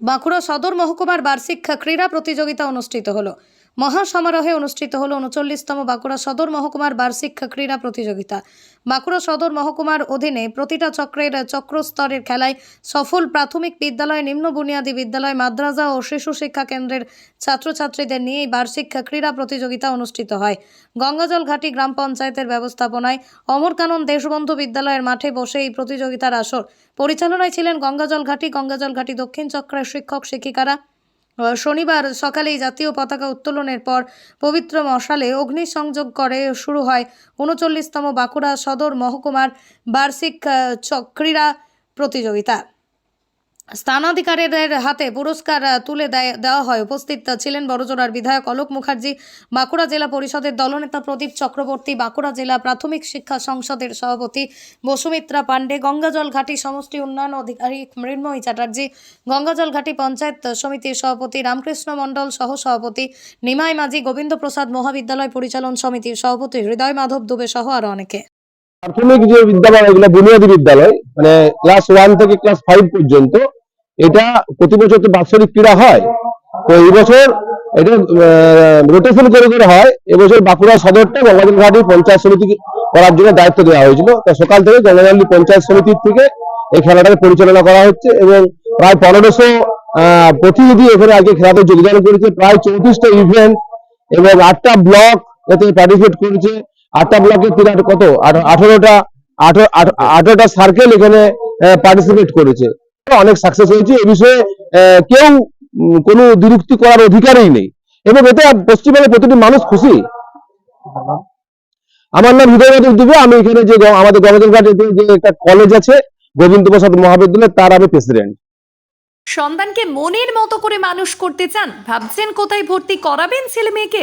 বাঁকুড়া সদর মহকুমার বার্ষিক ক্রীড়া প্রতিযোগিতা অনুষ্ঠিত হলো। মহাসমারোহে অনুষ্ঠিত হল উনচল্লিশতম বাঁকুড়া সদর মহকুমার বার্ষিক ক্রীড়া প্রতিযোগিতা। বাঁকুড়া সদর মহকুমার অধীনে প্রতিটা চক্রের চক্রস্তরের খেলায় সফল প্রাথমিক বিদ্যালয়, নিম্ন বুনিয়াদী বিদ্যালয় মাদ্রাসা ও শিশু শিক্ষা কেন্দ্রের ছাত্রছাত্রীদের নিয়ে এই বার্ষিক ক্রীড়া প্রতিযোগিতা অনুষ্ঠিত হয়। গঙ্গাজল ঘাটি গ্রাম পঞ্চায়েতের ব্যবস্থাপনায় অমরকানন দেশবন্ধু বিদ্যালয়ের মাঠে বসে এই প্রতিযোগিতার আসর। পরিচালনায় ছিলেন গঙ্গাজল ঘাটি গঙ্গাজল ঘাটি দক্ষিণ চক্রের শিক্ষক শিক্ষিকারা শনিবার সকালেই জাতীয় পতাকা উত্তোলনের পর পবিত্র মশালে অগ্নিসংযোগ করে শুরু হয় উনচল্লিশতম বাঁকুড়া সদর মহকুমার বার্ষিক ক্রীড়া প্রতিযোগিতা। স্থানাধিকারীদের হাতে পুরস্কার তুলে দেওয়া হয়। উপস্থিত ছিলেন বড়জোড়ার বিধায়ক অলোক মুখার্জি, বাঁকুড়া জেলা পরিষদের দলনেতা প্রদীপ চক্রবর্তী, বাঁকুড়া জেলা প্রাথমিক শিক্ষা সংসদের সভাপতি বসুমিত্রা পাণ্ডে, গঙ্গাজল ঘাটি সমষ্টি উন্নয়ন অধিকারী মৃন্ময়ী চ্যাটার্জি, গঙ্গাজল ঘাটি পঞ্চায়েত সমিতির সভাপতি রামকৃষ্ণ মণ্ডল সহ সভাপতি নিমাই মাঝি গোবিন্দ প্রসাদ মহাবিদ্যালয় পরিচালন সমিতির সভাপতি হৃদয় মাধব দুবে সহ আরও অনেকে। প্রাথমিক যে বিদ্যালয়, এগুলো বুনিয়াদী বিদ্যালয় মানে ক্লাস ওয়ান থেকে ক্লাস ফাইভ পর্যন্ত। এটা প্রতি বছর তো বাৎসরিক ক্রীড়া হয়। তো এই বছর এটা রোটেশন করে করে হয়। এবছর বাঁকুড়া সদরটা গঙ্গাজল ঘাটি পঞ্চায়েত সমিতি করার জন্য দায়িত্ব দেওয়া হয়েছিল। তো সকাল থেকে গঙ্গাজল পঞ্চায়েত সমিতির থেকে এই খেলাটাকে পরিচালনা করা হচ্ছে এবং প্রায় পনেরোশো প্রতিনিধি এখানে আজকে খেলাতে যোগদান করেছে। প্রায় চৌত্রিশটা ইভেন্ট এবং আটটা ব্লক এতে পার্টিসিপেট করেছে। আটটা ব্লকে তিন কত? আঠারো- আঠারোটা, আঠারো- আঠারো- আঠারোটা সার্কেল এখানে পার্টিসিপেট করেছে। অনেক সাকসেস হয়েছে, এ বিষয়ে কেউ কোনো বিরক্তি করার অধিকারই নেই। এবং এতে পশ্চিমবঙ্গের প্রতিটি মানুষ খুশি। আমার নাম হৃদয় দুবে, আমি এখানে যে আমাদের গণজলঘাটে যে একটা কলেজ আছে গোবিন্দ প্রসাদ মহাবিদ্যালয়, তার আমি প্রেসিডেন্ট সন্তানকে মনের মতো করে মানুষ করতে চান, ভাবছেন কোথায় ভর্তি করাবেন ছেলে মেয়েকে